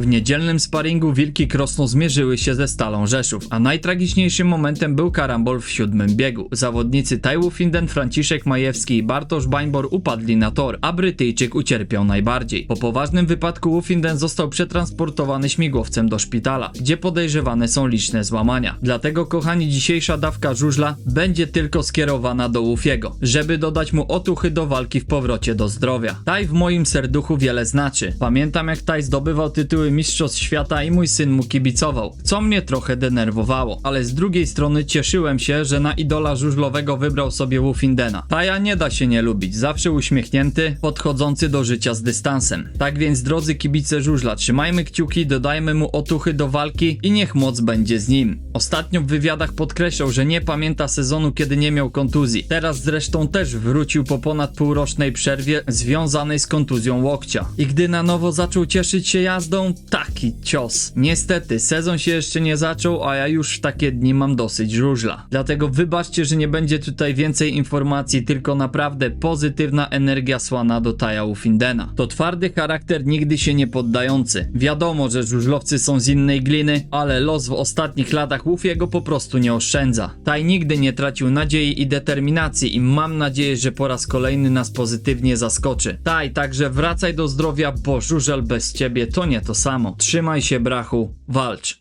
W niedzielnym sparingu Wilki Krosno zmierzyły się ze Stalą Rzeszów, a najtragiczniejszym momentem był karambol w siódmym biegu. Zawodnicy Tajwu Finden, Franciszek Majewski i Bartosz Bańbor upadli na tor, a Brytyjczyk ucierpiał najbardziej. Po poważnym wypadku Ufinden został przetransportowany śmigłowcem do szpitala, gdzie podejrzewane są liczne złamania. Dlatego kochani, dzisiejsza dawka żużla będzie tylko skierowana do Ufiego, żeby dodać mu otuchy do walki w powrocie do zdrowia. Taj w moim serduchu wiele znaczy. Pamiętam jak Taj zdobywał tytuły Mistrzostw Świata i mój syn mu kibicował, co mnie trochę denerwowało, ale z drugiej strony cieszyłem się, że na idola żużlowego wybrał sobie Wolfindena. Taja nie da się nie lubić, zawsze uśmiechnięty, podchodzący do życia z dystansem. Tak więc drodzy kibice żużla, trzymajmy kciuki, dodajmy mu otuchy do walki i niech moc będzie z nim. Ostatnio w wywiadach podkreślał, że nie pamięta sezonu, kiedy nie miał kontuzji. Teraz zresztą też wrócił po ponad półrocznej przerwie związanej z kontuzją łokcia. I gdy na nowo zaczął cieszyć się jazdą, taki cios. Niestety, sezon się jeszcze nie zaczął, a ja już w takie dni mam dosyć żużla. Dlatego wybaczcie, że nie będzie tutaj więcej informacji, tylko naprawdę pozytywna energia słana do Taja Ufindena. To twardy charakter, nigdy się nie poddający. Wiadomo, że żużlowcy są z innej gliny, ale los w ostatnich latach Ufiego po prostu nie oszczędza. Taj nigdy nie tracił nadziei i determinacji i mam nadzieję, że po raz kolejny nas pozytywnie zaskoczy. Taj, także wracaj do zdrowia, bo żużel bez ciebie to nie to samo. Trzymaj się brachu, walcz.